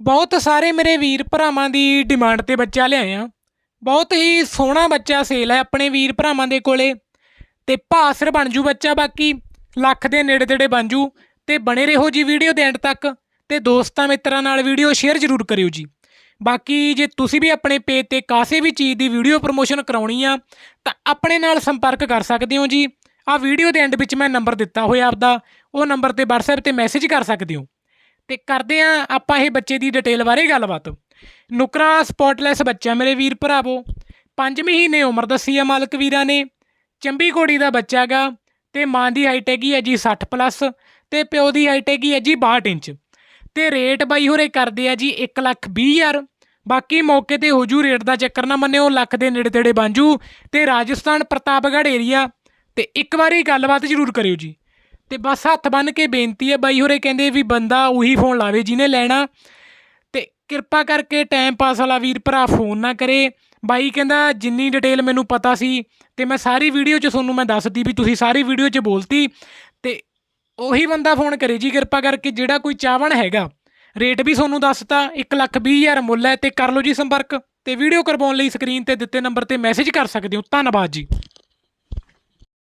ਬਹੁਤ ਸਾਰੇ ਮੇਰੇ ਵੀਰ ਭਰਾਵਾਂ ਦੀ ਡਿਮਾਂਡ ਤੇ ਬੱਚਾ ਲਿਆਇਆ ਬਹੁਤ ਹੀ ਸੋਹਣਾ ਬੱਚਾ ਸੇਲ ਹੈ ਆਪਣੇ ਵੀਰ ਭਰਾਵਾਂ ਦੇ ਕੋਲੇ। ਤੇ ਭਾਸਰ ਬਣ ਜੂ ਬੱਚਾ ਬਾਕੀ, ਲੱਖ ਦੇ ਨੇੜੇ ਤੇੜੇ ਬਣ ਜੂ। ਤੇ ਬਣੇ ਰਹੋ ਜੀ ਵੀਡੀਓ ਦੇ ਐਂਡ ਤੱਕ ਤੇ ਦੋਸਤਾਂ ਮਿੱਤਰਾਂ ਨਾਲ ਵੀਡੀਓ ਸ਼ੇਅਰ ਜ਼ਰੂਰ ਕਰਿਓ ਜੀ। ਬਾਕੀ ਜੇ ਤੁਸੀਂ ਵੀ ਆਪਣੇ ਪੇਜ ਤੇ ਕਾਸੇ ਵੀ ਚੀਜ਼ ਦੀ ਵੀਡੀਓ ਪ੍ਰਮੋਸ਼ਨ ਕਰਾਉਣੀ ਆ, ਤਾਂ ਆਪਣੇ ਨਾਲ ਸੰਪਰਕ ਕਰ ਸਕਦੇ ਹੋ ਜੀ। ਆ ਵੀਡੀਓ ਦੇ ਐਂਡ ਵਿੱਚ ਮੈਂ ਨੰਬਰ ਦਿੱਤਾ ਹੋਇਆ ਆਪਦਾ। ਉਹ ਨੰਬਰ ਤੇ WhatsApp ਤੇ ਮੈਸੇਜ ਕਰ ਸਕਦੇ ਹੋ। ਤੇ ਕਰਦੇ ਆ ਆਪਾਂ ਇਹ ਬੱਚੇ ਦੀ ਡਿਟੇਲ ਬਾਰੇ ਗੱਲਬਾਤ। ਨੁਕਰਾ ਸਪੌਟਲੈਸ ਬੱਚਾ ਮੇਰੇ ਵੀਰ ਭਰਾਵੋ। 5 ਮਹੀਨੇ ਉਮਰ ਦੱਸੀ ਆ ਮਾਲਕ ਵੀਰਾਂ ਨੇ। ਚੰਬੀ ਘੋੜੀ ਦਾ ਬੱਚਾ ਗਾ ਤੇ ਮਾਂ ਦੀ ਹਾਈਟ ਹੈਗੀ ਹੈ ਜੀ 60 ਪਲੱਸ ਤੇ ਪਿਓ ਦੀ ਹਾਈਟ ਹੈਗੀ ਹੈ ਜੀ 62 ਇੰਚ। ਤੇ ਰੇਟ ਬਾਈ ਹੋਰੇ ਕਰਦੇ ਆ ਜੀ 1 ਲੱਖ 20 ਹਜ਼ਾਰ। ਬਾਕੀ ਮੌਕੇ ਤੇ ਹੋਜੂ ਰੇਟ ਦਾ ਚੱਕਰ ਨਾ ਮੰਨਿਓ, ਲੱਖ ਦੇ ਨੇੜੇ ਤੇੜੇ ਬਣ ਜੂ। ਤੇ ਰਾਜਸਥਾਨ ਪ੍ਰਤਾਪਗੜ੍ਹ ਏਰੀਆ ਤੇ ਇੱਕ ਵਾਰੀ ਗੱਲਬਾਤ ਜ਼ਰੂਰ ਕਰਿਓ ਜੀ। ਤੇ ਬਸ ਹੱਥ ਬੰਨ ਕੇ ਬੇਨਤੀ ਹੈ ਬਾਈ ਹੋਰੇ ਕਹਿੰਦੇ ਵੀ ਬੰਦਾ ਉਹੀ ਫੋਨ ਲਾਵੇ ਜਿਹਨੇ ਲੈਣਾ। ਤੇ ਕਿਰਪਾ ਕਰਕੇ ਟਾਈਮ ਪਾਸ ਵਾਲਾ ਵੀਰ ਭਰਾ ਫੋਨ ਨਾ ਕਰੇ। ਬਾਈ ਕਹਿੰਦਾ ਜਿੰਨੀ ਡਿਟੇਲ ਮੈਨੂੰ ਪਤਾ ਸੀ ਤੇ ਮੈਂ ਸਾਰੀ ਵੀਡੀਓ 'ਚ ਤੁਹਾਨੂੰ ਮੈਂ ਦੱਸਦੀ ਵੀ ਤੁਸੀਂ ਸਾਰੀ ਵੀਡੀਓ 'ਚ ਬੋਲਤੀ। ਤੇ ਉਹੀ ਬੰਦਾ ਫੋਨ ਕਰੇ ਜੀ ਕਿਰਪਾ ਕਰਕੇ ਜਿਹੜਾ ਕੋਈ ਚਾਹਵਣ ਹੈਗਾ। ਰੇਟ ਵੀ ਤੁਹਾਨੂੰ ਦੱਸਤਾ 1 ਲੱਖ 20 ਹਜ਼ਾਰ ਮੁੱਲ ਹੈ ਤੇ ਕਰ ਲਓ ਜੀ ਸੰਪਰਕ। ਤੇ ਵੀਡੀਓ ਕਰਵਾਉਣ ਲਈ ਸਕਰੀਨ ਤੇ ਦਿੱਤੇ ਨੰਬਰ ਤੇ ਮੈਸੇਜ ਕਰ ਸਕਦੇ ਹੋ। ਧੰਨਵਾਦ ਜੀ।